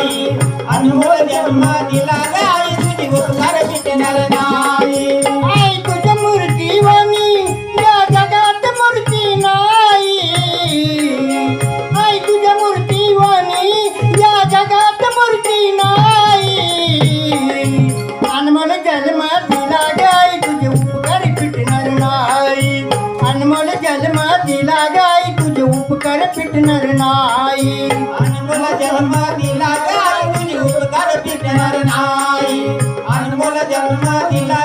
आई अनमोल जन्म दिला तुझी उपकार मिटणार नाही. आई तुझ्या मूर्तीवानी या जगात मूर्ती नाही. आई तुझ्या मूर्तीवानी या जगात मूर्ती नाही. अनमोल जन्म दिला गाय तुझे उपकार फिटणार नाही. अनमोल जन्म दिला गाय तुझे उपकार फिटणार नाही. अनमोल जन्म दिला तुझी उपकार मिटणार नाही अनमोल जन्म दिला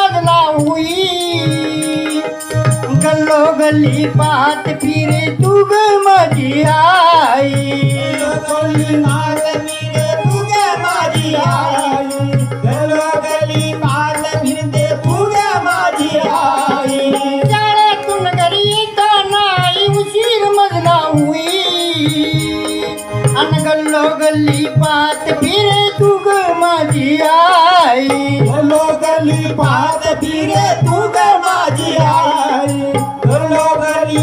मजला हुई। गल्लो गल्ली पाहत फिरे तू ग माझी आई। अन गल्लो गली पात फिरे तुग माझी आई गल्लो गली पात फिरे तुग माझी आई गल्लो